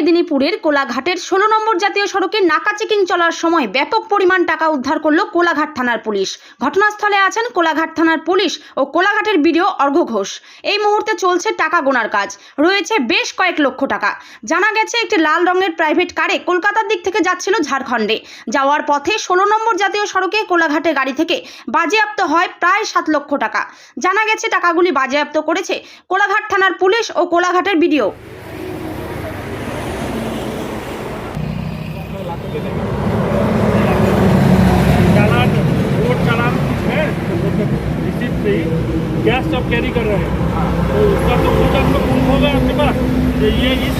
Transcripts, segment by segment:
মেদিনীপুরের কোলাঘাটের ষোলো নম্বর জাতীয় সড়কে নাকা চেকিং চলার সময় ব্যাপক পরিমাণ টাকা উদ্ধার করল কোলাঘাট থানার পুলিশ। ঘটনাস্থলে আছেন কোলাঘাট থানার পুলিশ ও কোলাঘাটের বিডিও অর্ঘ ঘোষ। এই মুহূর্তে চলছে টাকা গোনার কাজ। রয়েছে বেশ কয়েক লক্ষ টাকা। জানা গেছে, একটি লাল রঙের প্রাইভেট কারে কলকাতার দিক থেকে যাচ্ছিল ঝাড়খণ্ডে। যাওয়ার পথে ষোলো নম্বর জাতীয় সড়কে কোলাঘাটে গাড়ি থেকে বাজেয়াপ্ত হয় প্রায় সাত লক্ষ টাকা। জানা গেছে, টাকাগুলি বাজেয়াপ্ত করেছে কোলাঘাট থানার পুলিশ ও কোলাঘাটের বিডিও। गैस सब कैरी कर रहे हैं। तो उसका तो टोटल में प्रूफ होगा आपके पास तो ये इस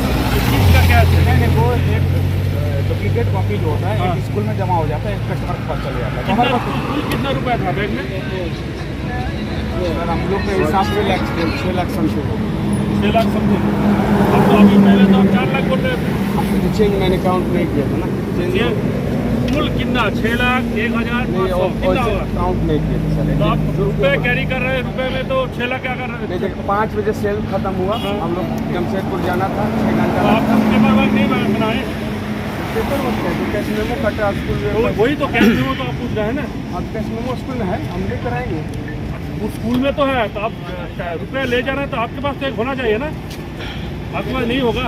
चीज़ का क्या है? नहीं वो एक डुप्लीकेट कॉपी जो होता है हाँ। स्कूल में जमा हो जाता है एक कस्टमर के पास चले जाता है। तो कितना हमारे पास कितना रुपया था बैग में? सर हम लोग के हिसाब से लाख छः लाख समथिंग छः लाख समथिंग अब तो अभी पहले तो आप चार लाख बोल रहे थे। चेंज मैंने काउंट नहीं किया था ना। चेंज कुल कितना? छः लाख एक हज़ार काउंट नहीं तो आप रुपये कैरी। कर रहे हैं रुपये में तो छः लाख क्या कर रहे थे पाँच बजे सेल खत्म हुआ। हाँ। हम लोग जमशेदपुर जाना था छः घंटा तो आप पेपर वर्क नहीं बनाए पेपर वर्क कैसे कैश मेमो कटा स्कूल तो में वही तो कैश में तो आप पूछ रहे हैं ना? कैश मेमो स्कूल में है हम कराएँगे। वो स्कूल में तो है तो आप रुपये ले जा रहे हैं तो आपके पास तो एक होना चाहिए ना? आपके पास नहीं होगा।